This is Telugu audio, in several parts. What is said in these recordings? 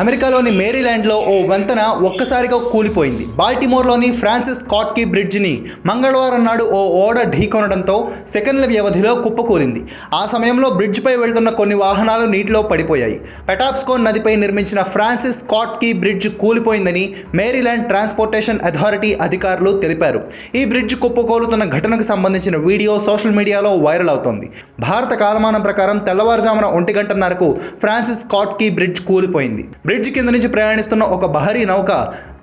అమెరికాలోని మేరీల్యాండ్లో ఓ వంతెన ఒక్కసారిగా కూలిపోయింది. బాల్టిమోర్లోని ఫ్రాన్సిస్ కాట్కీ బ్రిడ్జిని మంగళవారం నాడు ఓ ఓడ ఢీకొనడంతో సెకండ్ల వ్యవధిలో కుప్పకూలింది ఆ సమయంలో బ్రిడ్జిపై వెళ్తున్న కొన్ని వాహనాలు నీటిలో పడిపోయాయి. పెటాప్స్కోన్ నదిపై నిర్మించిన ఫ్రాన్సిస్ కాట్కీ బ్రిడ్జ్ కూలిపోయిందని మేరీల్యాండ్ ట్రాన్స్పోర్టేషన్ అథారిటీ అధికారులు తెలిపారు. ఈ బ్రిడ్జ్ కుప్పకూలుతున్న ఘటనకు సంబంధించిన వీడియో సోషల్ మీడియాలో వైరల్ అవుతోంది. భారత కాలమానం ప్రకారం తెల్లవారుజామున ఒంటి గంటన్నరకు ఫ్రాన్సిస్ కాట్కీ బ్రిడ్జ్ కూలిపోయింది. బ్రిడ్జ్ కింద నుంచి ప్రయాణిస్తున్న ఒక బహరీ నౌక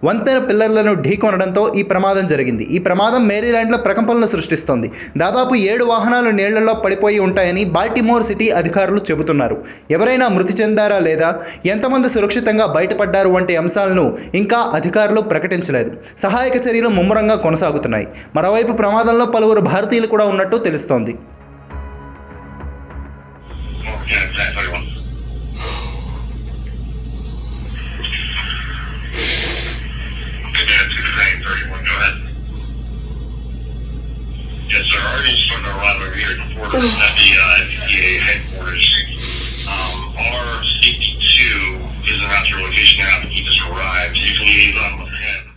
వంతెన పిల్లర్లను ఢీకొనడంతో ఈ ప్రమాదం జరిగింది. ఈ ప్రమాదం మేరీల్యాండ్లో ప్రకంపనలు సృష్టిస్తోంది. దాదాపు ఏడు వాహనాలు నీళ్ళలో పడిపోయి ఉంటాయని బాల్టిమోర్ సిటీ అధికారులు చెబుతున్నారు. ఎవరైనా మృతి చెందారా లేదా? ఎంతమంది సురక్షితంగా బయటపడ్డారు వంటి అంశాలను ఇంకా అధికారులు ప్రకటించలేదు. సహాయక చర్యలు ముమ్మరంగా కొనసాగుతున్నాయి. మరోవైపు ప్రమాదంలో పలువురు భారతీయులు కూడా ఉన్నట్టు తెలుస్తోంది. ordinance for the Rivalry Quarter at the uh, FDA headquarters, um, R62 is an your location now he just arrived. You can leave on with him.